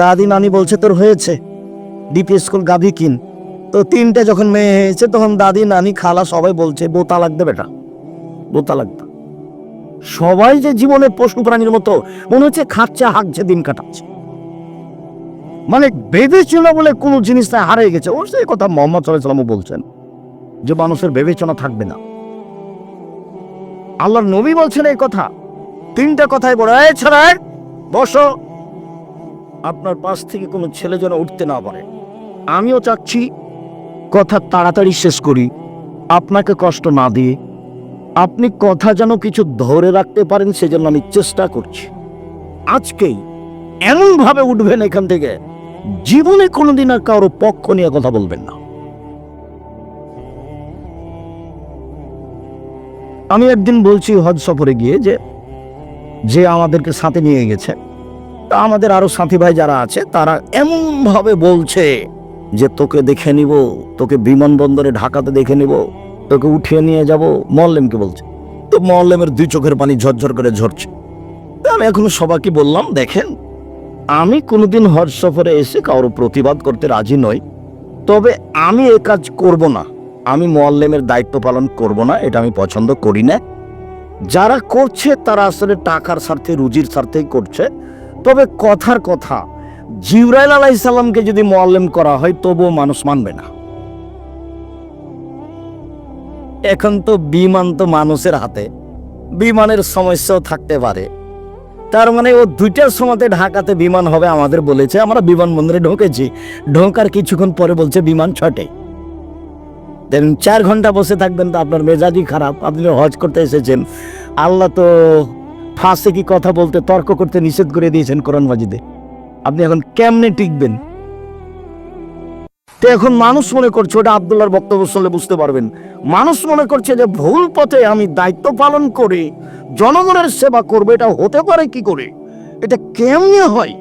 দাদি নানি বলছে, তোর হয়েছে? ডিপি স্কুল গাভি কিন। তো তিনটে যখন মেয়ে হয়েছে, তখন দাদি নানি খালা সবাই বলছে বোতা লাগবে বেটা বোতা লাগবে সবাই যে জীবনে পশু প্রাণীর মতো, মনে হচ্ছে খাচ্ছে, হাঁকছে, দিন কাটাচ্ছে। মানে বিবেচনা বলে কোনো জিনিসটা হারিয়ে গেছে। ও সেই কথা মোহাম্মদ সাল্লামও বলছেন, যে মানুষের বিবেচনা থাকবে না। আল্লাহর নবী বলছেন এই কথা। তিনটা কথাই বলে, এই ছাড়া বসো। আপনার পাশ থেকে কোনো ছেলে যেন উঠতে না পারে। আমিও চাচ্ছি, কথা তাড়াতাড়ি শেষ করি। আপনাকে কষ্ট না দিয়ে আপনি কথা যেন কিছু ধরে রাখতে পারেন, সেজন্য আমি চেষ্টা করছি। আজকেই এমনভাবে উঠবেন এখান থেকে, জীবনে কোনোদিন আর কারও পক্ষ নিয়ে কথা বলবেন না। আমি একদিন বলছি হজ সফরে গিয়ে যে যে আমাদেরকে সাথে নিয়ে গেছে। তা আমাদের আরও সাথী ভাই যারা আছে, তারা এমন ভাবে বলছে যে, তোকে দেখে নিব, তোকে বিমানবন্দরে ঢাকাতে দেখে নিব, তোকে উঠিয়ে নিয়ে যাব। মল্লেমকে বলছে? তো মল্লেমের দুই চোখের পানি ঝরঝর করে ঝরছে। আমি এখন সবাইকে বললাম, দেখেন, আমি কোনোদিন হজ সফরে এসে কারও প্রতিবাদ করতে রাজি নই। তবে আমি এ কাজ করব না। আমি মোয়াল্লেমের দায়িত্ব পালন করব না, এটা আমি পছন্দ করি না। যারা করছে, তারা আসলে টাকার স্বার্থে, রুজির স্বার্থেই করছে। তবে কথার কথা জিউরাইল আলাইসাল্লামকে যদি মোয়াল্লেম করা হয়, তবুও মানুষ মানবে না। এখন তো বিমান তো মানুষের হাতে, বিমানের সমস্যাও থাকতে পারে। তার মানে ও দুইটার সময়তে ঢাকাতে বিমান হবে আমাদের বলেছে, আমরা বিমানবন্দরে ঢুকেছি, ঢোকার কিছুক্ষণ পরে বলছে বিমান ছটে। দেন চার ঘণ্টা বসে থাকবেন তো আপনার মেজাজই খারাপ, আপনি হজ করতে এসেছেন। আল্লাহ তো ফাঁসে কি কথা বলতে, তর্ক করতে নিষেধ করে দিয়েছেন কোরআন মাজিদে। আপনি এখন কেমনে টিকবেন? তো এখন মানুষ মনে করছে, ওটা আবদুল্লাহর বক্তব্য শুনলে বুঝতে পারবেন। মানুষ মনে করছে যে ভুল পথে আমি দায়িত্ব পালন করে, জনগণের সেবা করবে, এটা হতে পারে কি করে? এটা কেমনে হয়?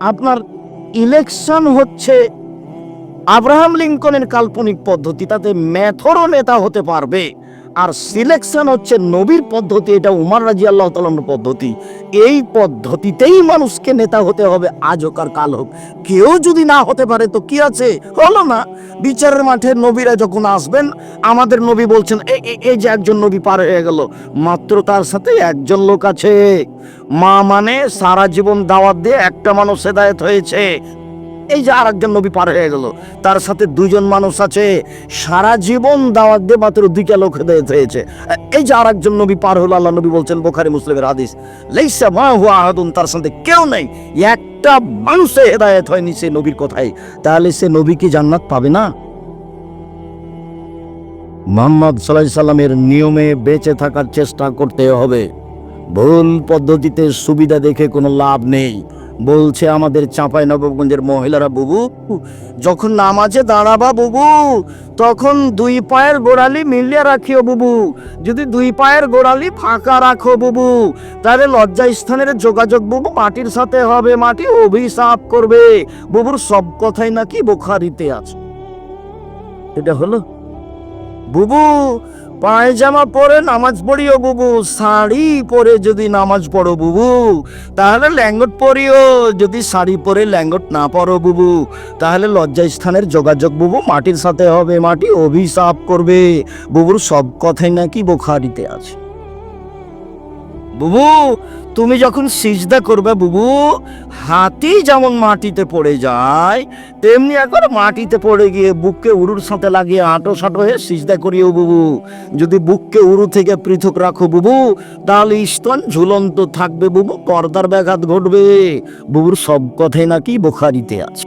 আপনার ইলেকশন হচ্ছে আব্রাহাম লিঙ্কনের কাল্পনিক পদ্ধতি, তাতে মেথরও নেতা হতে পারবে। আর সিলেকশন হচ্ছে নবীর পদ্ধতি, এটা উমার রাজি আল্লাহ তালার পদ্ধতি। এই পদ্ধতিতেই মানুষকে নেতা হতে হবে আজ হোক আর কাল হোক। কেউ যদি না হতে পারে তো কি আছে? হলো না। বিচারের মাঠে নবীরা যখন আসবেন, আমাদের নবী বলছেন "এই- এই- এই যে একজন নবী পার হয়ে গেল, মাত্র তার সাথে একজন লোক আছে। মা মানে সারা জীবন দাওয়াত দিয়ে একটা মানুষ হেদায়ত হয়েছে। এই যে আরেকজন নবী পার হয়ে গেল, তার সাথে দুজন মানুষ আছে, সারা জীবন দাওয়াত দিয়ে মাত্র দুইটা লোক হয়েছে। এই যে আরেকজন নবী পার হলো, আল্লাহ নবী বলছেন, বোখারি মুসলিমের হাদিস, লাইসা মা হুয়া আহাদুন তার সাথে কেউ নেই, একটা মানুষে হেদায়ত হয়নি সে নবীর কথাই তাহলে সে নবী কি জান্নাত পাবে না? মোহাম্মদ সাল্লাহ সাল্লামের নিয়মে বেঁচে থাকার চেষ্টা করতে হবে। ভুল পদ্ধতিতে সুবিধা দেখে কোনো লাভ নেই। বলছে আমাদের চাঁপাই নবগঞ্জের মহিলারা, বুবু, যখন নামাজে দাঁড়াবা বুবু, তখন দুই পায়ের গোড়ালি মিলিয়ে রাখিও বুবু। যদি দুই পায়ের গোড়ালি ফাঁকা রাখো বুবু, তাহলে লজ্জা স্থানের যোগাযোগ বুবু মাটির সাথে হবে, মাটি অভিশাপ করবে। বুবুর সব কথাই নাকি বোখারিতে আছে। এটা হলো, বুবু পায়জামা পরে নামাজ পড়িও বুবু, শাড়ি পরে যদি নামাজ পড়ো বুবু, তাহলে ল্যাঙ্গট পরিও, যদি শাড়ি পরে ল্যাঙ্গট না পরো বুবু, তাহলে লজ্জা স্থানের যোগাযোগ বুবু মাটির সাথে হবে, মাটি অভিশাপ করবে, বুবুর সব কথাই নাকি বোখারিতে আছে। বুবু, তুমি যখন সিজদা করবে বুবু, হাতি যেমন মাটিতে পড়ে যায়, তেমনি একবার মাটিতে পড়ে গিয়ে বুককে উরুর সাথে লাগিয়ে আঁটো সাঁটো হয়ে সিজদা করিও বুবু। যদি বুককে উরু থেকে পৃথক রাখো বুবু, তাহলে স্তন ঝুলন্ত থাকবে বুবু, পর্দার ব্যাঘাত ঘটবে। বুবুর সব কথাই নাকি বোখারিতে আছে।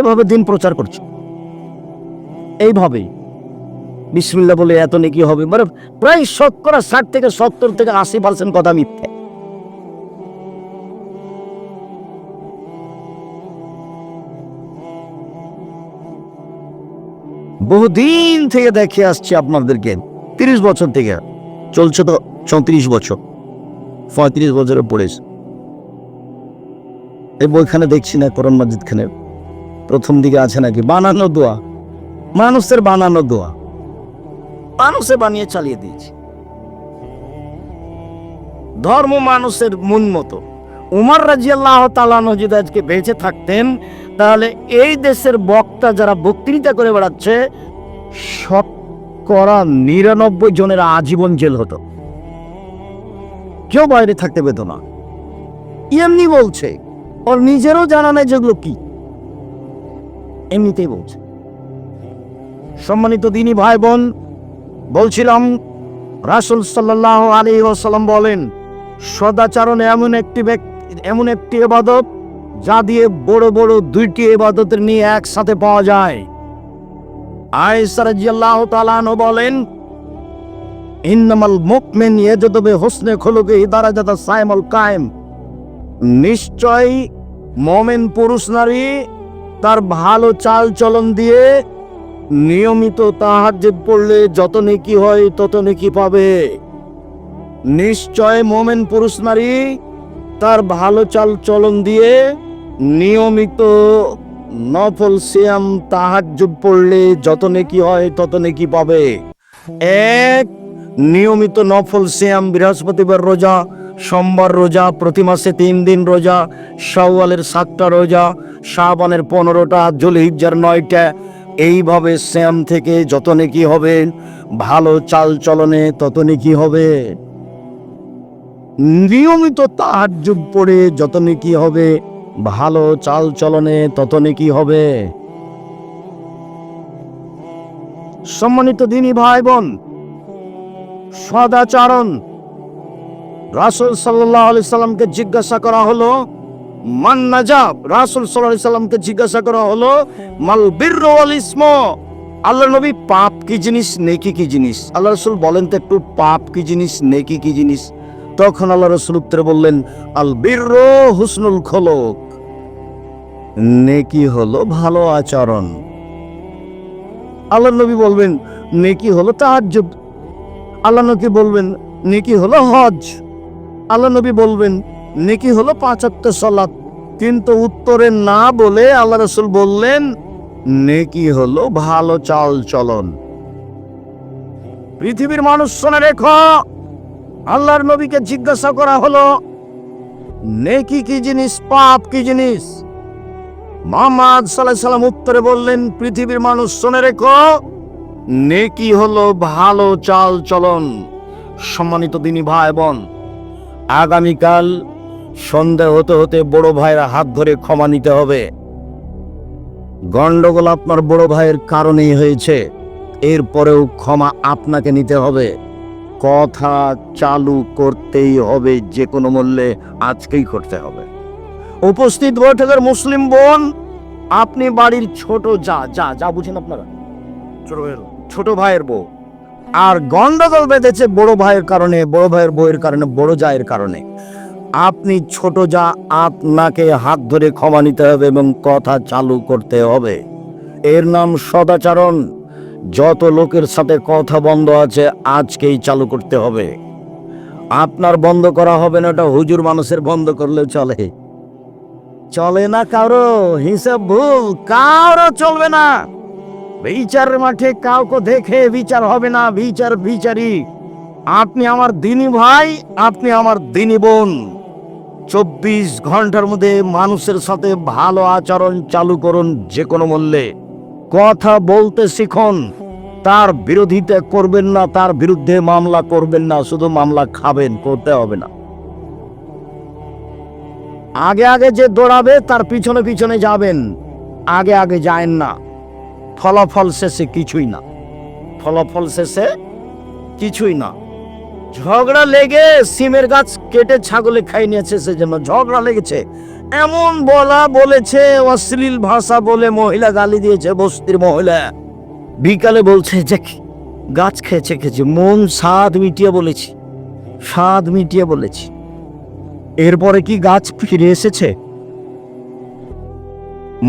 এভাবে দিন প্রচার করছে। এইভাবে বিসমিল্লা বলে এত নাকি হবে? মানে প্রায় শতকরা ষাট থেকে সত্তর থেকে আশি পার্সেন্ট কথা মিথ্যে। বহুদিন থেকে দেখে আসছি আপনাদেরকে। তিরিশ বছর থেকে। চলছে তো চৌত্রিশ বছর। পঁয়ত্রিশ বছরে পড়েছে এই বইখানে দেখছি না কোরআন মাজিদ খানের প্রথম দিকে আছে নাকি? বানানো দোয়া। মানুষের বানানো দোয়া। মানুষে বানিয়ে চালিয়ে দিয়েছে। ধর্ম মানুষের মন মতো। উমার রাজিয়াল্লাহ তালানো আজকে বেঁচে থাকতেন, তাহলে এই দেশের বক্তা যারা বক্তৃতা করে বেড়াচ্ছে শতকরা নিরানব্বই জনের আজীবন জেল হতো। কেউ বাইরে থাকতে পেত না। এমনি বলছে, ওর নিজেরও জানা নেই যেগুলো কি। এমনিতেই বলছে। সম্মানিত দিনী ভাই বোন বলছিলাম, রাসুল সাল্লাহ আলী ওসাল্লাম বলেন, সদাচরণ এমন একটি ব্যক্তি এমন একটি এবাদত যা দিয়ে বড় বড় দুইটি এবাদতের নিয়ে একসাথে পাওয়া যায়। আয়সারাজিয়াল্লাহ তালানো বলেন, ইন্নামাল মুকমিন ইয়াজদবে হোসনে খলুকে ইদারাজাতা সাইমুল কায়েম। নিশ্চয় মোমেন পুরুষ নারী তার ভালো চাল চলন দিয়ে নিয়মিত তাহাজ্জুদ পড়লে যত নেকি হয় তত নেকি পাবে। নিশ্চয় মোমেন পুরুষ নারী তার ভালো চাল চলন দিয়ে নিয়মিত নফল সিয়াম তাহাজ্জুদ পড়লে যত নেকি হয় তত নেকি পাবে। এক, নিয়মিত নফল সিয়াম বৃহস্পতিবার রোজা, সোমবার রোজা, প্রতি মাসে তিন দিন রোজা সওয়ালের সাতটা রোজা, শাবানের পনেরোটা, জলহিজ্জার নয়টা এইভাবে শ্যাম থেকে যত নেকি হবে, ভালো চাল চলনে তত নেকি হবে? নিয়মিত তার যুগ পড়ে যত নেকি হবে, ভালো চাল চলনে তত নেকি হবে? সম্মানিত দিনী ভাই বোন সদাচারণ, রাসুল সাল্লাহ আলি সাল্লামকে জিজ্ঞাসা করা হলো মান নাজাব, রাসুল সাল্লাহ সাল্লামকে জিজ্ঞাসা করা হলো, মাল বীর ইসম? আল্লাহ নবী পাপ কি জিনিস, নেকি কি জিনিস? আল্লাহ রসুল বলেন তো একটু, পাপ কি জিনিস, নেকি কি জিনিস? তখন আল্লাহ রসুল উত্তরে বললেন, আল বীর হুসনুল খোলক। নেকি হলো ভালো আচরণ। আল্লাহ নবী বলবেন, নেকি হলো তাহাজ্জুদ আল্লাহ নবী বলবেন, নেকি হলো হজ আল্লাহ নবী বলবেন নেকি হলো পাঁচাত্তর সালাত। কিন্তু উত্তরে না বলে আল্লাহ রসুল বললেন, নেকি হলো ভালো চাল চলন। পৃথিবীর মানুষ শোনে রেখ, আল্লাহর নবীকে জিজ্ঞাসা করা হলো, নেকি কি জিনিস, পাপ কি জিনিস? মোহাম্মদ সাল্লাহ সাল্লাম উত্তরে বললেন, পৃথিবীর মানুষ শোনে রেখো, নেকি হলো ভালো চাল চলন। সম্মানিত দিনী ভাই বোন, আগামীকাল সন্ধে হতে হতে বড় ভাইয়ের হাত ধরে ক্ষমা নিতে হবে। গন্ডগোল আপনার বড় ভাইয়ের কারণেই হয়েছে। এরপরেও ক্ষমা আপনাকে নিতে হবে। কথা চালু করতেই হবে যে কোনো মূল্যে আজকেই করতে হবে। উপস্থিত বৈঠকের মুসলিম বোন আপনি বাড়ির ছোট যা যা যা বুঝেন আপনারা। ছোট ভাইয়ের ছোট ভাইয়ের বউ। আর গন্ডগোল বেঁধেছে বড় ভাইয়ের কারণে বড় ভাইয়ের বউয়ের কারণে বড় জায়ের কারণে। আপনি ছোট যা, আপনাকে হাত ধরে ক্ষমা নিতে হবে এবং কথা চালু করতে হবে। এর নাম সদাচরণ। যত লোকের সাথে কথা বন্ধ আছে, আজকেই চালু করতে হবে। আপনার বন্ধ করা হবে না, ওটা হুজুর মানুষের বন্ধ করলেও চলে। চলে না কারও? হিসাব ভুল। কারও চলবে না। বিচার মাঠে কাউকে দেখে বিচার হবে না, বিচার বিচারি আপনি আমার দিনী ভাই, আপনি আমার দিনী বোন। চব্বিশ ঘণ্টার মধ্যে মানুষের সাথে ভালো আচরণ চালু করুন যে কোনো মূল্যে। কথা বলতে শিখুন। তার বিরোধিতা করবেন না, তার বিরুদ্ধে মামলা করবেন না, শুধু মামলা খাবেন, করতে হবে না। আগে আগে যে দৌড়াবে, তার পিছনে পিছনে যাবেন। আগে আগে যায়েন না। ফলাফল শেষে কিছুই না। ফলাফল শেষে কিছুই না। ঝগড়া লেগে সিমের গাছ কেটে ছাগলে খাই নিয়েছে সেজন্য ঝগড়া লেগেছে। এমন বলা বলেছে, অশ্লীল ভাষা বলে মহিলা গালি দিয়েছে বস্তির মহিলা। বিকালে বলছে যে গাছ খেয়েছে খেয়েছে, মন স্বাদ মিটিয়ে বলেছি, স্বাদ মিটিয়ে বলেছি। এরপরে কি গাছ ফিরে এসেছে?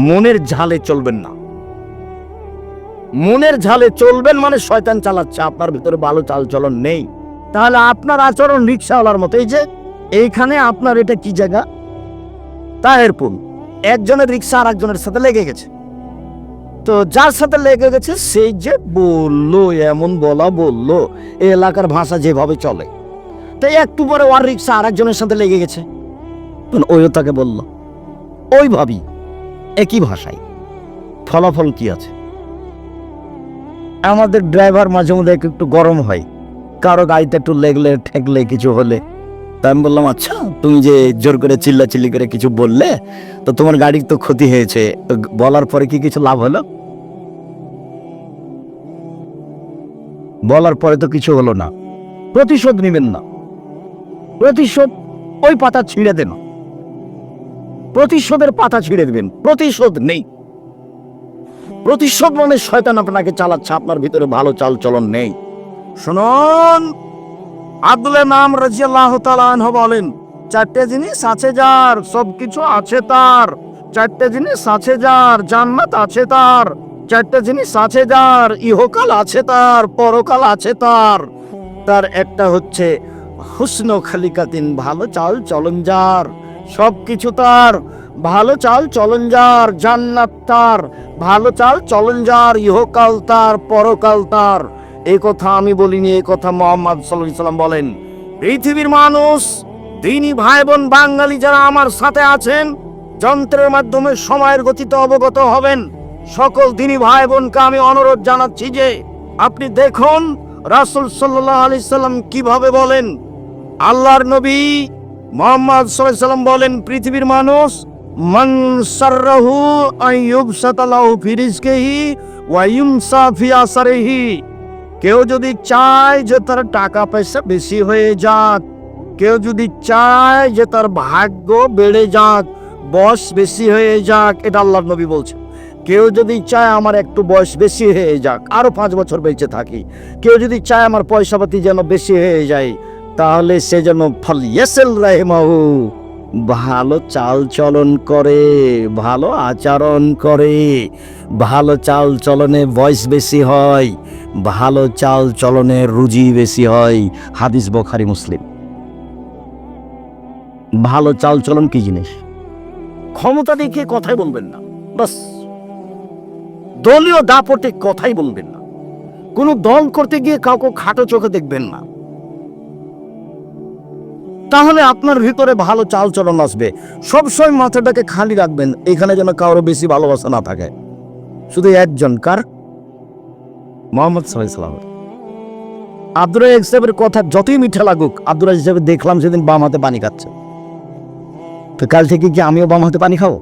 মনের ঝালে চলবেন না। মনের ঝালে চলবেন মানে শয়তান চালাচ্ছে, আপনার ভিতরে ভালো চাল চলন নেই। তাহলে আপনার আচরণ রিক্সাওয়ালার মতো। এই যে, এইখানে আপনার এটা কি জায়গা? তাহেরপুর। একজনের রিক্সা আর একজনের সাথে লেগে গেছে। তো যার সাথে লেগে গেছে, সেই যে বলল, এমন বলা বলল, এলাকার ভাষা যেভাবে চলে। তাই একটু পরে ওর রিক্সা আর একজনের সাথে লেগে গেছে। ওইও তাকে বলল, ওই ভাবি, একই ভাষায়। ফলাফল কি আছে? আমাদের ড্রাইভার মাঝে মধ্যে একটু গরম হয়। কারও গাড়িতে একটু লেগলে, ঠেকলে কিছু হলে। তা আমি বললাম আচ্ছা তুমি যে জোর করে চিল্লা চিল্লি করে কিছু বললে, তো তোমার গাড়ির তো ক্ষতি হয়েছে। বলার পরে কি কিছু লাভ হলো? বলার পরে তো কিছু হলো না। প্রতিশোধ নেবেন না। প্রতিশোধ ওই পাতা ছিঁড়ে দেন। প্রতিশোধের পাতা ছিঁড়ে দেবেন। প্রতিশোধ নেই। প্রতিশোধ মানে শয়তান আপনাকে চালাচ্ছে, আপনার ভিতরে ভালো চাল চলন নেই। শুনুন। আব্দুলের নাম রাজিয়াল্লাহ তালাহ বলেন, চারটে জিনিস আছে যার, সবকিছু আছে তার। চারটে জিনিস আছে যার, জান্নাত আছে তার। চারটে জিনিস আছে যার, ইহকাল আছে তার, পরকাল আছে তার। তার একটা হচ্ছে হুসন খালিকাতিন, ভালো চাল চলন যার। সব কিছু তার, ভালো চাল চলন যার, জান্নাত তার। ভালো চাল চলন যার, ইহকাল তার, পরকাল তার। এই কথা আমি বলিনি, এই কথা মোহাম্মদ সাল্লাম বলেন। পৃথিবীর মানুষ, দিনী ভাই বোন বাঙালি যারা আমার সাথে আছেন, যন্ত্রের মাধ্যমে সময়ের গতিতে অবগত হবেন। সকল দিনী ভাই বোনকে আমি অনুরোধ জানাচ্ছি যে, আপনি দেখুন রাসূল সাল্লাল্লাহু আলাইহি সাল্লাম কীভাবে বলেন। আল্লাহর নবী মোহাম্মদ সাল্লাম বলেন, পৃথিবীর মানুষ, মান সাররাহু আইয়ুবসাতালাহু ফি রিজকিহি ওয়া ইউমসা ফি আসারিহি। কেউ যদি চায় যে তার টাকা পয়সা বেশি হয়ে যাক, কেউ যদি চায় যে তার ভাগ্য বেড়ে যাক, বয়স বেশি হয়ে যাক, এটা আল্লাহর নবী বলছে। কেউ যদি চায় আমার একটু বয়স বেশি হয়ে যাক, আরও পাঁচ বছর বেঁচে থাকি, কেউ যদি চায় আমার পয়সাপাতি যেন বেশি হয়ে যায়, তাহলে সে যেন ফল ইয়েসেল রাহেমাহু। ভালো চাল চলন করে, ভালো আচরণ করে। ভালো চাল চলনে বয়স বেশি হয়, ভালো চাল চলনে রুজি বেশি হয়। হাদিস বখারি মুসলিম। ভালো চাল চলন কি জিনিস? ক্ষমতা দেখিয়ে কথাই বলবেন না। বাস। দলীয় দাপটে কথাই বলবেন না। কোনো দল করতে গিয়ে কাউকে খাটো চোখে দেখবেন না। তাহলে আপনার ভিতরে ভালো চাল চলন আসবে। সবসময় মাথাটাকে খালি রাখবেন, এখানে যেন কারও বেশি ভালোবাসা না থাকে। শুধু একজন, কার? মোহাম্মদ সাল্লাম আব্দুল সাহেবের কথা যতই মিঠা লাগুক আব্দুল রাজাক সাহেব দেখলাম সেদিন বাম হাতে পানি খাচ্ছে। তো কাল থেকে কি আমিও বাম হাতে পানি খাব?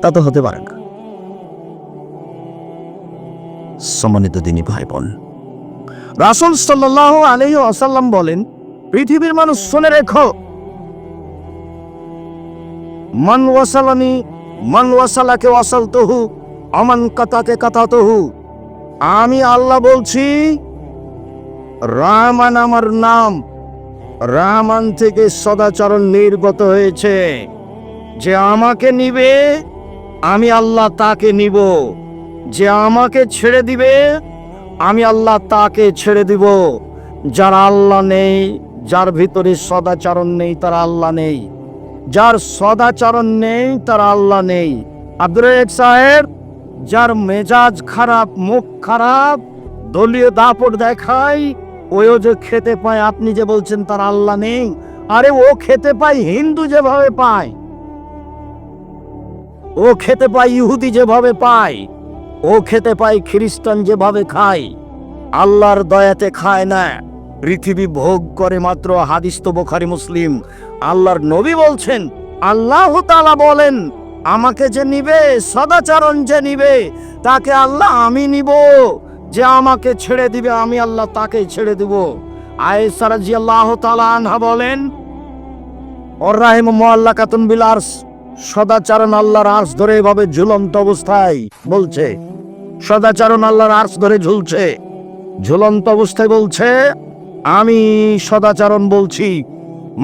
তা তো হতে পারে না। সম্মানিত দিনী ভাই বোন, রাসুল সাল্লাহ আলহি আসাল্লাম বলেন পৃথিবীর মানুষ শুনে রেখো। মন মান ওয়াসালানি, মান ওয়াসালাকে ওয়াসাল তহু আমান কাতাকে কাতা তহু আমি আল্লাহ বলছি, রামান আমার নাম, রামান থেকে সদাচরণ নির্গত হয়েছে। যে আমাকে নিবে, আমি আল্লাহ তাকে নিব। যে আমাকে ছেড়ে দিবে, আমি আল্লাহ তাকে ছেড়ে দিব। যার আল্লাহ নেই যার ভিতরে সদাচরণ নেই, তার আল্লাহ নেই। যার সদাচরণ নেই, তার আল্লাহ নেই। আব্দুল সাহেব, যার মেজাজ খারাপ, মুখ খারাপ, দলীয় দাপট দেখায় ওও যে খেতে পায়, আপনি যে বলছেন তার আল্লাহ নেই। আরে ও খেতে পায়, হিন্দু যেভাবে পায়। ও খেতে পায়, ইহুদি যেভাবে পায়। ও খেতে পায়, খ্রিস্টান যেভাবে খায়। আল্লাহর দয়াতে খায় না। পৃথিবী ভোগ করে মাত্র হাদিস তো বোখারি মুসলিম। আল্লাহর নবী বলছেন, আল্লাহ তাআলা বলেন, আমাকে যে নিবে, সদাচরণ যে নিবে, তাকে আল্লাহ আমি নিব। যে আমাকে ছেড়ে দিবে, আমি আল্লাহ তাকে ছেড়ে দিব। আয়েশা রাদিয়াল্লাহু তাআলা আনহা বলেন, ওর রাহিম মোয়াল্লা কাতুন বিল আরশ। সদাচরণ আল্লাহর আর্শ ধরে এভাবে ঝুলন্ত অবস্থায় বলছে। সদাচরণ আল্লাহর আর্শ ধরে ঝুলছে। ঝুলন্ত অবস্থায় বলছে আমি সদাচরণ বলছি,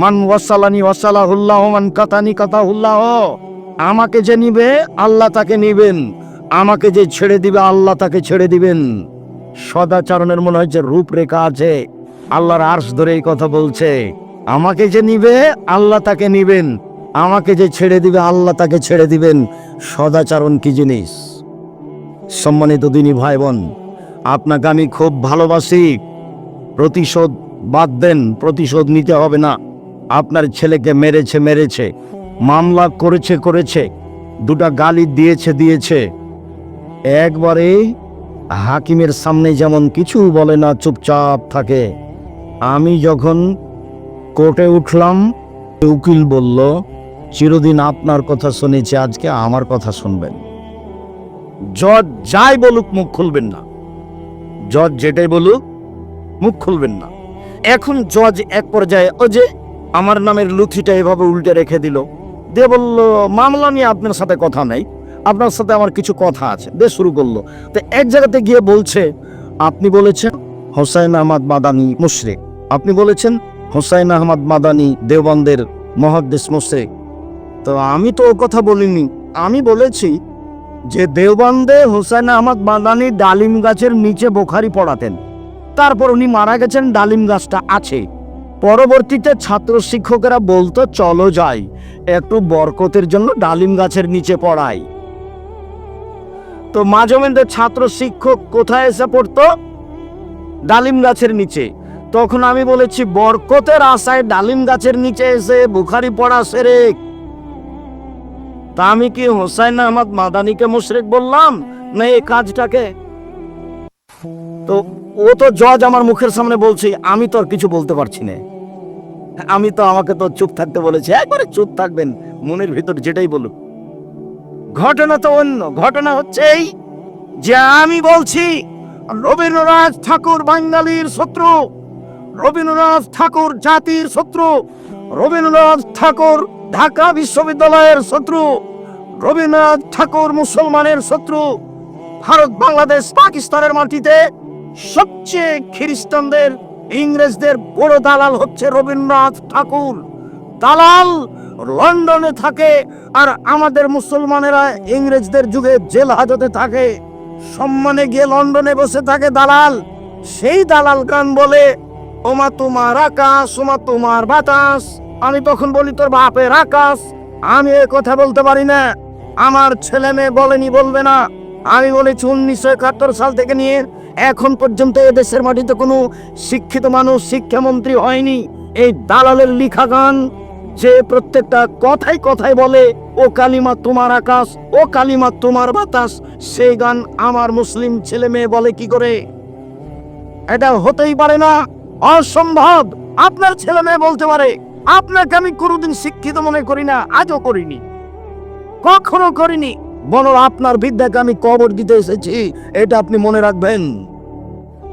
মান ওয়াসালানি ওয়াসালাহুল্লাহ, মান কাতানি কাতাহুল্লাহ, আমাকে যে নিবে আল্লাহ তাকে নিবেন, আমাকে যে ছেড়ে দিবে আল্লাহ তাকে ছেড়ে দিবেন। সদাচরণের মনে হচ্ছে রূপরেখা আছে, আল্লাহর আর্শ ধরে এই কথা বলছে, আমাকে যে নিবে আল্লাহ তাকে নিবেন, আমাকে যে ছেড়ে দিবে আল্লাহ তাকে ছেড়ে দিবেন, সদাচরণ কি জিনিস? সম্মানিত দিনী ভাই বোন, আপনাকে আমি খুব ভালোবাসি প্রতিশোধ বাদ দেন, প্রতিশোধ নিতে হবে না। আপনার ছেলেকে মেরেছে মেরেছে। মামলা করেছে করেছে। দুটা গালি দিয়েছে দিয়েছে। একবারে হাকিমের সামনে যেমন কিছু বলে না, চুপচাপ থাকে। আমি যখন কোর্টে উঠলাম, উকিল বলল, চিরদিন আপনার কথা শুনেছি, আজকে আমার কথা শুনবেন। জজ যাই বলুক, মুখ খুলবেন না। জজ যেটাই বলুক মুখ খুলবেন না। এখন জজ এক পর্যায়ে ও যে আমার নামের লুথিটা এভাবে উল্টে রেখে দিল। দিয়ে বলল, মামলা নিয়ে আপনার সাথে কথা নেই। আপনার সাথে আমার কিছু কথা আছে। দিয়ে শুরু করল। তো এক জায়গাতে গিয়ে বলছে, আপনি বলেছেন হোসাইন আহমদ মাদানি মুশরিক। আপনি বলেছেন হোসাইন আহমদ মাদানি দেওবন্দের মহাদ্দেশ মুশরিক। তো আমি তো ও কথা বলিনি। আমি বলেছি যে দেওবন্দে হোসেন আহমদ মাদানি ডালিম গাছের নিচে বোখারি পড়াতেন। তারপর উনি মারা গেছেন, ডালিম গাছটা আছে। পরবর্তীতে ছাত্র শিক্ষকেরা বলতো, চলো যাই, একটু বরকতের জন্য ডালিম গাছের নিচে পড়াই। তো মাঝমেন্দ্রের ছাত্র শিক্ষক কোথায় এসে পড়তো? ডালিম গাছের নিচে। তখন আমি বলেছি, বরকতের আশায় ডালিম গাছের নিচে এসে বুখারি পড়া সেরেক। তা আমি কি হোসাইন আহমদ মাদানিকে মুশরিক বললাম? না, এই কাজটাকে তো ও তো জজ আমার মুখের সামনে বলছে, আমি তো আর কিছু বলতে পারছি না। আমি তো আমাকে তো চুপ থাকতে বলেছি। একবারে চুপ থাকবেন, মনের ভিতর যেটাই বলুক। ঘটনা তো অন্য। ঘটনা হচ্ছে এই যে আমি বলছি, রবীন্দ্রনাথ ঠাকুর বাঙালির শত্রু। রবীন্দ্রনাথ ঠাকুর জাতির শত্রু। রবীন্দ্রনাথ ঠাকুর ঢাকা বিশ্ববিদ্যালয়ের শত্রু। রবীন্দ্রনাথ ঠাকুর মুসলমানের শত্রু। ভারত, বাংলাদেশ, পাকিস্তানের মাটিতে সবচেয়ে খ্রিস্টানদের, ইংরেজদের বড় দালাল হচ্ছে রবীন্দ্রনাথ ঠাকুর। দালাল লন্ডনে থাকে আর আমাদের মুসলমানেরা ইংরেজদের যুগে জেল হাজতে থাকে। সম্মানে গিয়ে লন্ডনে বসে থাকে দালাল। সেই দালাল গান বলে, ওমা তোমার আকাশ, ওমা তোমার বাতাস, আমি তখন বলি, তোর বাপের আকাশ, আমি এ কথা বলতে পারি না। আমার ছেলে মেয়ে বলেনি বলবে না। আমি বলেছি, উনিশশো একাত্তর সাল থেকে নিয়ে এখন পর্যন্ত এদেশের মাটিতে কোনো শিক্ষিত মানুষ, শিক্ষামন্ত্রী হয়নি। এই দালালের লিখা গান যে প্রত্যেকটা কথাই কথাই বলে, ও কালিমা তোমার আকাশ, ও কালিমা তোমার বাতাস সেই গান আমার মুসলিম ছেলে মেয়ে বলে কি করে? এটা হতেই পারে না। অসম্ভব। আপনার ছেলে মেয়ে বলতে পারে, আপনাকে আমি কোনোদিন শিক্ষিত মনে করি না, আজও করিনি। কখনো করিনি। বলো, আপনার বিদ্যাকে আমি কবর দিতে এসেছি। এটা আপনি মনে রাখবেন?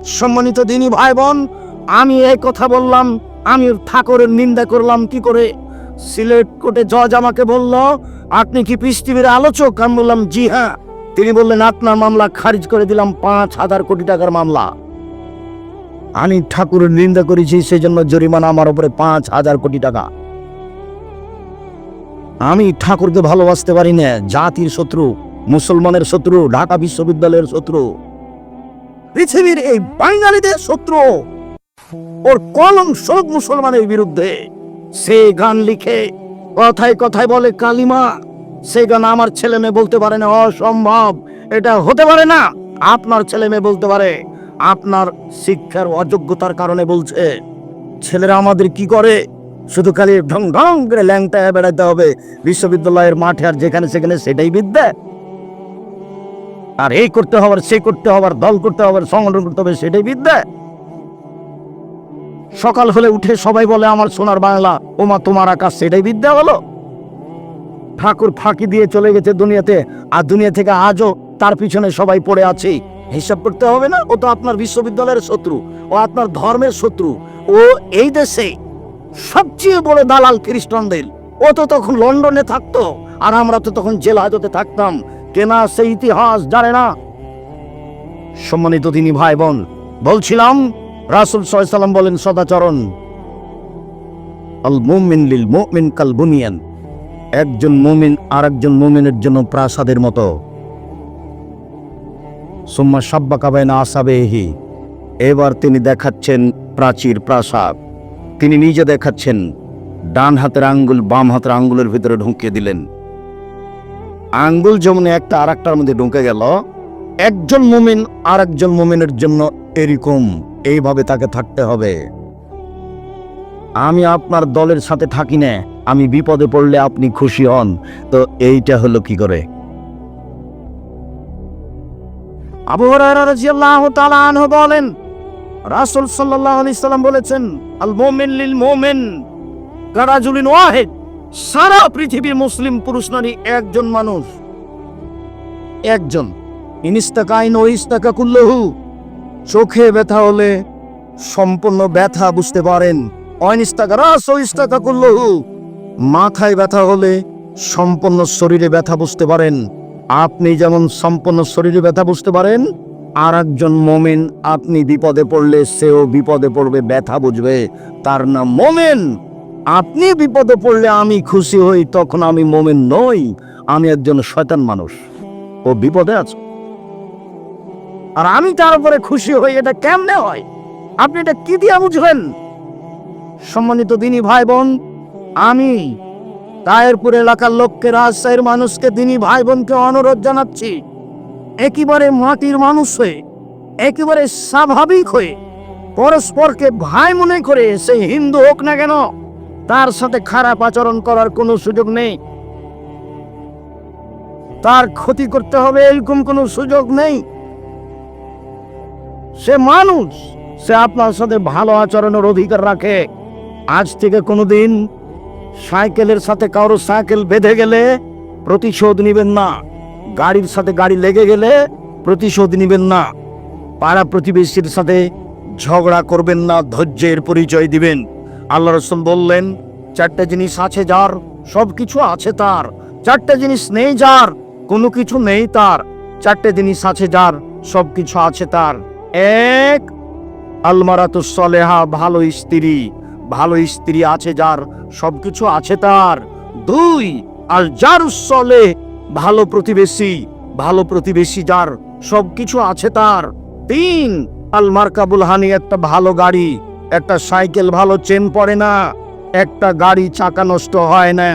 সম্মানিত দিনী ভাই বোন আমি এই কথা বললাম, আমি ঠাকুরের নিন্দা করলাম, কি করে? সিলেট কোর্টে জজ আমাকে বলল, আপনি কি পৃথিবীর আলোচক? আমি বললাম, জি হ্যাঁ। তিনি বললেন, আপনার মামলা খারিজ করে দিলাম, পাঁচ হাজার কোটি টাকার মামলা। আমি ঠাকুরের নিন্দা করেছি সেই জন্য জরিমানা আমার উপরে পাঁচ হাজার কোটি টাকা। আমি ঠাকুরকে ভালোবাসতে পারি না, জাতির শত্রু, মুসলমানের শত্রু, ঢাকা বিশ্ববিদ্যালয়ের শত্রু। পৃথিবীর এই বাঙালিদের শত্রু, ওর কলম সব মুসলমানের বিরুদ্ধে। সে গান লিখে, কথায় কথায় বলে, কালিমা, সে গান আমার ছেলে মেয়ে বলতে পারে না, অসম্ভব। এটা হতে পারে না, আপনার ছেলে মেয়ে বলতে পারে। আপনার শিক্ষার অযোগ্যতার কারণে বলছে, ছেলেরা আমাদের কি করে? শুধু খালি ঢং ঢং করে ল্যাংটায় বেড়াতে হবে। বিশ্ববিদ্যালয়ের মাঠে আর যেখানে সেখানে সেটাই বিদ্যা। আর এই করতে হবে সে করতে হবে আর দল করতে হবে সংগঠন করতে হবে, সেটাই বিদ্যা। সকাল হলে উঠে সবাই বলে, আমার সোনার বাংলা, ওমা তোমার আকাশ, সেটাই বিদ্যা হলো ঠাকুর ফাঁকি দিয়ে চলে গেছে দুনিয়াতে, আর দুনিয়া থেকে আজও তার পিছনে সবাই পড়ে আছে। হিসাব করতে হবে না, ও তো আপনার বিশ্ববিদ্যালয়ের শত্রু, ও আপনার ধর্মের শত্রু, ও এই দেশে সবচেয়ে বড় দালাল খ্রিস্টানদের। ও তো তখন লন্ডনে থাকতো, আর আমরা তো তখন জেল হাজতে থাকতাম। কেনা সেই ইতিহাস জানে না। সম্মানিত তিনি ভাই বোন বলছিলাম, রাসুল সাল্লাম বলেন, সদাচরণ আল মুমিন লিল মুমিন কাল বুনিয়ান একজন মুমিন আর একজন মুমিনের জন্য প্রাসাদের মতো। সুম্মা সাব্বা কাবায়না আসাবেহি। এবার তিনি দেখাচ্ছেন প্রাচীর প্রাসাদ। তিনি নিজে দেখাচ্ছেন, ডান হাতের আঙ্গুল বাম হাতের আঙ্গুলের ভিতরে ঢুকিয়ে দিলেন। আঙ্গুল যেমন একটা আর একটার মধ্যে ঢুকে গেল, একজন মুমিন আর একজন মুমিনের জন্য এরকম, এইভাবে তাকে থাকতে হবে। আমি আপনার দলের সাথে থাকি না, আমি বিপদে পড়লে আপনি খুশি হন, তো এইটা হলো কি করে? আবু হুরায়রা রাদিয়াল্লাহু তাআলা আনহু বলেন রাসূল সাল্লাল্লাহু আলাইহি সাল্লাম বলেছেন, আল মুমিন লিল মুমিন কারাজুলিন ওয়াহিদ। সারা পৃথিবীর মুসলিম পুরুষ নারী একজন মানুষ। একজন। ইনিস্তাকাইন ও কুল্লহু চোখে ব্যথা হলে সম্পূর্ণ ব্যথা বুঝতে পারেন। অনিস্তাকা রাস ও কুল্লহু মাথায় ব্যথা হলে সম্পূর্ণ শরীরে ব্যথা বুঝতে পারেন। আপনি যেমন সম্পূর্ণ শরীরে ব্যথা বুঝতে পারেন আর একজন মোমেন আপনি বিপদে পড়লে সেও বিপদে পড়বে, ব্যথা বুঝবে। তার নাম মোমেন। আপনি বিপদে পড়লে আমি খুশি হই, তখন আমি মোমেন নই। আমি একজন শয়তান মানুষ। ও বিপদে আছে? আর আমি তার উপরে খুশি হই, এটা কেমনে হয়? আপনি এটা কি দিয়া বুঝবেন? সম্মানিত দিনী ভাই বোন আমি কায়েরপুর এলাকার লোককে রাজশাহীর মানুষকে দিনী ভাই বোনকে অনুরোধ জানাচ্ছি। একেবারে মাটির মানুষ হয়ে, একেবারে স্বাভাবিক হয়ে, পরস্পরকে ভাই মনে করে সে হিন্দু হোক না কেন, তার সাথে খারাপ আচরণ করার কোনো সুযোগ নেই। তার ক্ষতি করতে হবে এরকম কোনো সুযোগ নেই। সে মানুষ, সে আপনার সাথে ভালো আচরণের অধিকার রাখে। আজ থেকে কোনোদিন সাইকেলের সাথে কারও সাইকেল বেঁধে গেলে প্রতিশোধ নেবেন না। গাড়ির সাথে গাড়ি লেগে গেলে প্রতিশোধ নেবেন না। পাড়া প্রতিবেশীর সাথে ঝগড়া করবেন না, ধৈর্যের পরিচয় দিবেন। আল্লাহ রসুল বললেন, চারটে জিনিস আছে যার সব কিছু আছে তার। চারটে জিনিস নেই যার, কোনো কিছু নেই তার। চারটে জিনিস আছে যার সব কিছু আছে তার। এক আলমারাতু সলেহা, ভালো স্ত্রী। ভালো স্ত্রী আছে যার সব কিছু আছে তার। দুই আর যার সলে ভালো প্রতিবেশী ভালো প্রতিবেশী যার সব কিছু আছে তার। তিন, আল মার্কাবুল হানি একটা ভালো গাড়ি, একটা সাইকেল, ভালো চেন পড়ে না, একটা গাড়ি চাকা নষ্ট হয় না।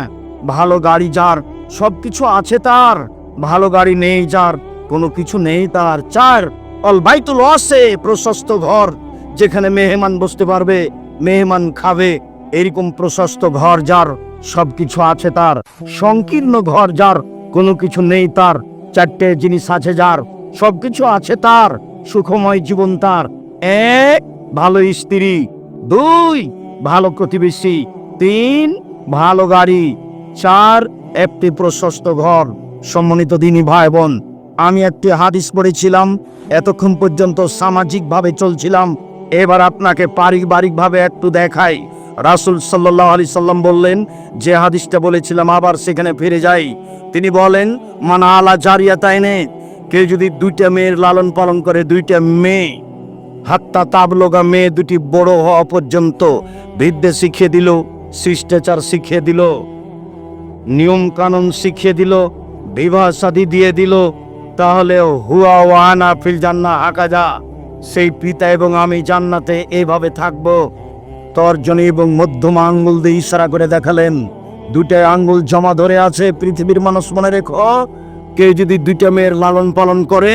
ভালো গাড়ি যার সব কিছু আছে তার, ভালো গাড়ি নেই যার, কোনো কিছু নেই তার। চার, অল বাইতুল আছে প্রশস্ত ঘর, যেখানে মেহমান বসতে পারবে, মেহমান খাবে, এরকম প্রশস্ত ঘর যার সব কিছু আছে তার। সংকীর্ণ ঘর যার কোনো কিছু নেই তার। চারটে জিনিস আছে যার। সব কিছু আছে তার। সুখময় জীবন তার। এক, ভালো স্ত্রী। দুই, ভালো প্রতিবেশী। তিন, ভালো গাড়ি। চার, একটি প্রশস্ত ঘর। সম্মানিত দিনী ভাই বোন আমি একটি হাদিস পড়েছিলাম। এতক্ষণ পর্যন্ত সামাজিকভাবে চলছিলাম। এবার আপনাকে পারিবারিকভাবে একটু দেখাই। রাসুল সাল্লাহ আলি সাল্লাম বললেন, যে হাদিসটা বলেছিলাম, আবার সেখানে ফিরে যাই। তিনি বলেন, মানা আলা জারিয়া তাইনে কেউ যদি দুইটা মেয়ের লালন পালন করে, দুইটা মেয়ে, হাত্তা তাবলোগা মেয়ে দুটি বড় হওয়া পর্যন্ত বিদ্যে শিখিয়ে দিল, শিষ্টাচার শিখিয়ে দিল, নিয়ম কানুন শিখিয়ে দিল, বিবাহ সাদী দিয়ে দিল, তাহলে হুয়া ওয়ানা ফিল জান্না হাকাজা সেই পিতা এবং আমি জান্নাতে এইভাবে থাকব। তর্জনী এবং মধ্যমা আঙ্গুল দিয়ে ইশারা করে দেখালেন। দুইটা আঙ্গুল জমা ধরে আছে পৃথিবীর মানুষ মনে রেখো। কেউ যদি দুইটা মেয়ের লালন পালন করে,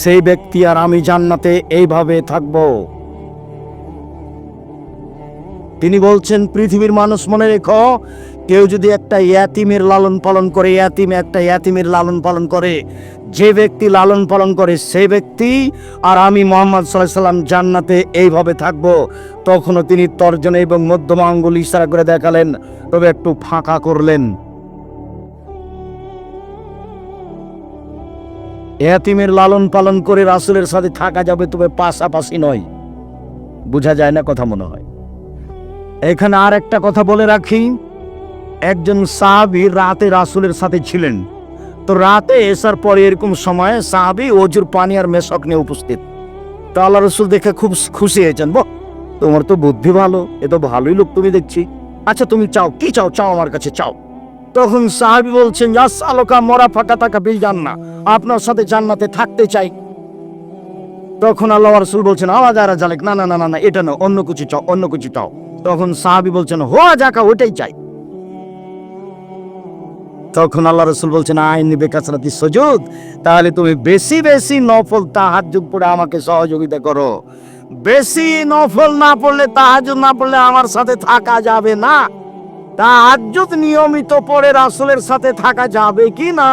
সেই ব্যক্তি আর আমি জান্নাতে এইভাবে থাকব। তিনি বলছেন, পৃথিবীর মানুষ মনে রেখো কেউ যদি একটা ইয়াতিমের লালন পালন করে, ইয়াতিম একটা ইয়াতিমের লালন পালন করে, যে ব্যক্তি লালন পালন করে সেই ব্যক্তি, আর আমি মোহাম্মদ সাল্লাহ সাল্লাম জান্নাতে এইভাবে থাকব, তখনও তিনি তর্জনে এবং মধ্যমা আঙ্গুল ইশারা করে দেখালেন, তবে একটু ফাঁকা করলেন। এতিমের লালন পালন করে রাসুলের সাথে থাকা যাবে, তবে পাশাপাশি নয়। বোঝা যায় না, কথা মনে হয়। এখানে আর একটা কথা বলে রাখি একজন সাহাবি রাতে রাসুলের সাথে ছিলেন। তো রাতে এসার পরে এরকম সময় সাহাবি অজুর পানি আর মেশক নিয়ে উপস্থিত। তো আল্লাহ রসুল দেখে খুব খুশি হয়েছেন, বহ, তোমার তো বুদ্ধি ভালো, এ তো ভালোই লোক তুমি দেখছি। আচ্ছা তুমি চাও, কি চাও? চাও আমার কাছে, চাও। তখন সাহাবি বলছেন আলোকা মরা ফাঁকা টাকা বিল যান না আপনার সাথে জান্নাতে থাকতে চাই। তখন আল্লাহ রসুল বলছেন আওয়াজ আর জালেক, না না না না এটা না অন্য কিছু চাও, অন্য কিছু চাও। তখন সাহাবি বলছেন হোয়া জাকা ওটাই চাই। তখন আল্লাহ রসুল বলছেন আইন নিবে কাসরাতি সজুদ, তাহলে তুমি বেশি বেশি নফল যুগ পড়ে আমাকে সহযোগিতা করো। বেশি নফল না পড়লে তাহাজুদ না পড়লে আমার সাথে থাকা যাবে না। তাহাজুদ নিয়মিত পড়ে রাসূলের সাথে থাকা যাবে কি না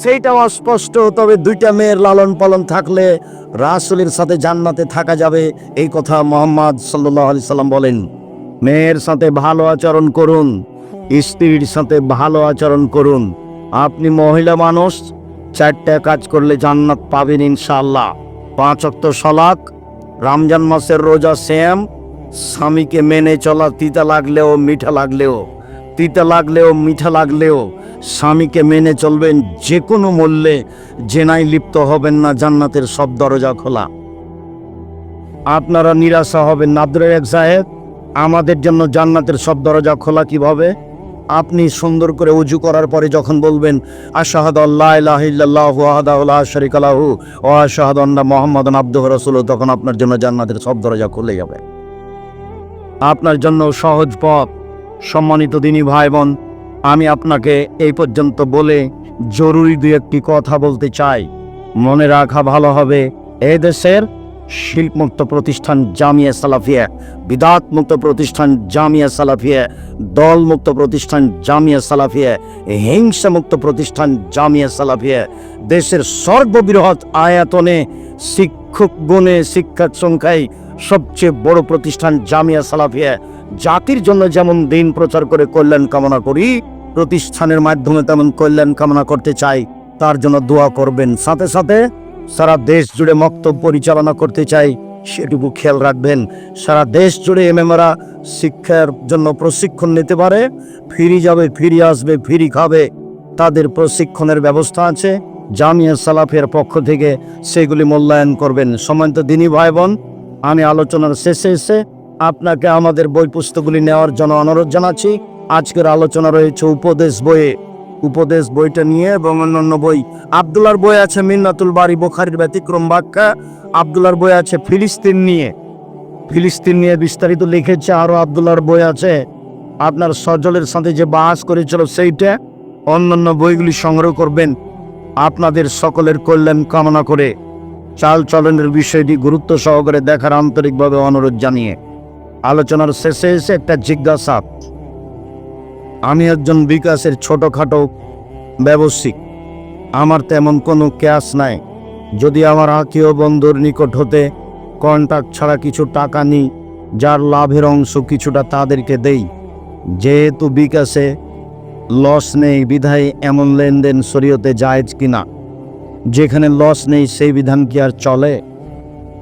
সেইটা অস্পষ্ট। তবে দুইটা মেয়ের লালন পালন থাকলে রাসূলের সাথে জান্নাতে থাকা যাবে, এই কথা মোহাম্মদ সাল্লাল্লাহু আলাইহি সাল্লাম বলেন। মেয়ের সাথে ভালো আচরণ করুন। স্ত্রীর সাথে ভালো আচরণ করুন। আপনি মহিলা মানুষ, চারটা কাজ করলে জান্নাত পাবেন ইনশাল্লাহ পাঁচ অক্ত সলাক রমজান মাসের রোজা শ্যাম স্বামীকে মেনে চলা তিতা লাগলেও মিঠা লাগলেও, তিতা লাগলেও মিঠা লাগলেও, স্বামীকে মেনে চলবেন যে কোনো মূল্যে, জেনায় লিপ্ত হবেন না জান্নাতের সব দরজা খোলা। আপনারা নিরাশা হবেন নাদরের এক সাহেব, আমাদের জন্য জান্নাতের সব দরজা খোলা কীভাবে? আপনি সুন্দর করে উজু করার পরে যখন বলবেন, আশাহাদ আল্লাহ শারীকা লাহু ওয়া আশহাদু আন্না মুহাম্মাদান আবদুহু ওয়া তখন আপনার জন্য জান্নাতের সব দরজা খুলে যাবে। আপনার জন্য সহজ পথ, সম্মানিত দিনী ভাই বোন আমি আপনাকে এই পর্যন্ত বলে জরুরি দু একটি কথা বলতে চাই। মনে রাখা ভালো হবে এই দেশের শিল্পমুক্ত প্রতিষ্ঠান জামিয়া সালাফিয়া বিদাত মুক্ত প্রতিষ্ঠান জামিয়া সালাফিয়া দল মুক্ত প্রতিষ্ঠান জামিয়া সালাফিয়া হিংসা মুক্ত প্রতিষ্ঠান জামিয়া সালাফিয়া। দেশের সর্ববৃহৎ আয়াতনে শিক্ষক গুণে শিক্ষার সংখ্যায় সবচেয়ে বড় প্রতিষ্ঠান জামিয়া সালাফিয়া। জাতির জন্য যেমন দিন প্রচার করে কল্যাণ কামনা করি, প্রতিষ্ঠানের মাধ্যমে তেমন কল্যাণ কামনা করতে চাই, তার জন্য দোয়া করবেন। সাথে সাথে সারা দেশ জুড়ে মক্তব্য পরিচালনা করতে চাই, সেটুকু খেয়াল রাখবেন। সারা দেশ জুড়ে এমএমরা শিক্ষার জন্য প্রশিক্ষণ নিতে পারে, ফিরি যাবে, ফিরি আসবে, ফিরি খাবে। তাদের প্রশিক্ষণের ব্যবস্থা আছে। জামিয়া সালাফের পক্ষ থেকে সেগুলি মূল্যায়ন করবেন। সময়ত দিনী ভাই বোন আমি আলোচনার শেষে এসে আপনাকে আমাদের বই পুস্তকগুলি নেওয়ার জন্য অনুরোধ জানাচ্ছি। আজকের আলোচনা রয়েছে উপদেশ বইয়ে। উপদেশ বইটা নিয়ে এবং অন্যান্য বই। আবদুল্লার বই আছে মিন্নাতুল বাড়ি বোখারির ব্যতিক্রম ব্যাখ্যা আবদুল্লার বই আছে ফিলিস্তিন নিয়ে। ফিলিস্তিন নিয়ে বিস্তারিত লিখেছে আরও আবদুল্লার বই আছে। আপনার সজলের সাথে যে বাস করেছিল সেইটা অন্যান্য বইগুলি সংগ্রহ করবেন। আপনাদের সকলের কল্যাণ কামনা করে চাল চলনের বিষয়টি গুরুত্ব সহকারে দেখার আন্তরিকভাবে অনুরোধ জানিয়ে। আলোচনার শেষে এসে একটা জিজ্ঞাসা। আমি একজন বিকাশের ছোটোখাটো ব্যবসায়িক। আমার তেমন কোনো ক্যাশ নাই। যদি আমার আত্মীয় বন্ধুর নিকট হতে কন্ট্যাক্ট ছাড়া কিছু টাকা নিই, যার লাভের অংশ কিছুটা তাদেরকে দেই। যেহেতু বিকাশে লস নেই, বিধায় এমন লেনদেন শরীয়তে জায়েজ কিনা? যেখানে লস নেই, সেই বিধান কি আর চলে?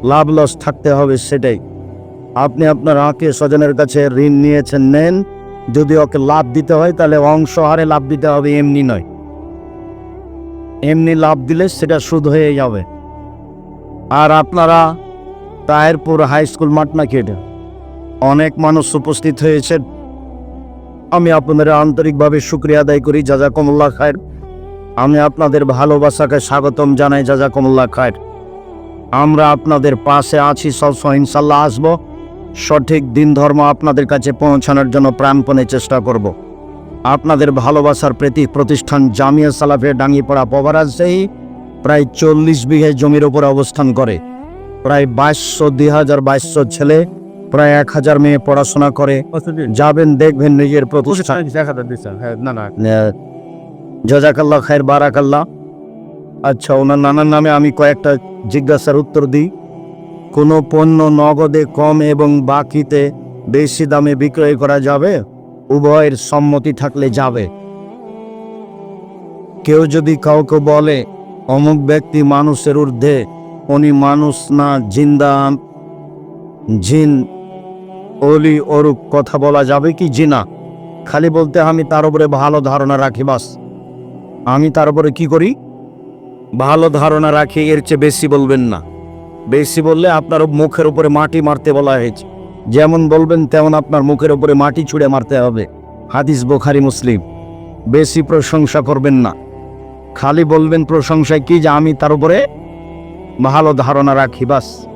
লাভ লস থাকতে হবে সেটাই। আপনি আপনার আঁকে স্বজনের কাছে ঋণ নিয়েছেন, নেন। যদি ওকে লাভ দিতে হয়, তাহলে অংশ হারে লাভ দিতে হবে, এমনি নয়। এমনি লাভ দিলে সেটা সুদ হয়ে যাবে। আর আপনারা তাহেরপুর হাই স্কুল মাঠ না কেটে অনেক মানুষ উপস্থিত হয়েছেন। আমি আপনাদের আন্তরিকভাবে শুক্রিয়া আদায় করি যাজা কমল্লা খায়ের। আমি আপনাদের ভালোবাসাকে স্বাগতম জানাই যাজা কমল্লা খায়ের। আমরা আপনাদের পাশে আছি সবসময় ইনশাল্লাহ আসব। সঠিক দিন ধর্ম আপনাদের কাছে পৌঁছানোর জন্য প্রাণপণে চেষ্টা করব। আপনাদের ভালোবাসার প্রতি প্রতিষ্ঠান জামিয়া সালাফের সালাফে ডাঙ্গিপাড়া পবারাজেই প্রায় চল্লিশ বিঘে জমির ওপর অবস্থান করে। প্রায় বাইশশো দুই হাজার বাইশশো ছেলে প্রায় এক হাজার মেয়ে পড়াশোনা করে। যাবেন দেখবেন নিজের প্রতিষ্ঠান। জজাকাল্লা খায়ের বারাকাল্লা আচ্ছা ওনার নানার নামে আমি কয়েকটা জিজ্ঞাসার উত্তর দিই। কোনো পণ্য নগদে কম এবং বাকিতে বেশি দামে বিক্রয় করা যাবে? উভয়ের সম্মতি থাকলে যাবে। কেউ যদি কাউকে বলে, অমুক ব্যক্তি মানুষের ঊর্ধ্বে, উনি মানুষ না, জিন্দা জিন, অলি অরূপ কথা বলা যাবে কি জিনা? খালি বলতে আমি তার উপরে ভালো ধারণা রাখি বাস। আমি তার উপরে কি করি? ভালো ধারণা রাখি এর চেয়ে বেশি বলবেন না। বেশি বললে আপনার মুখের উপরে মাটি মারতে বলা হয়েছে। যেমন বলবেন তেমন আপনার মুখের উপরে মাটি ছুঁড়ে মারতে হবে। হাদিস বোখারি, মুসলিম। বেশি প্রশংসা করবেন না। খালি বলবেন প্রশংসায় কি যে আমি তার উপরে ভালো ধারণা রাখি, বাস।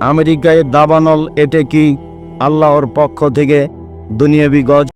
আমেরিকায় দাবানল এটে কি আল্লাহর পক্ষ থেকে দুনিয়াবি গজ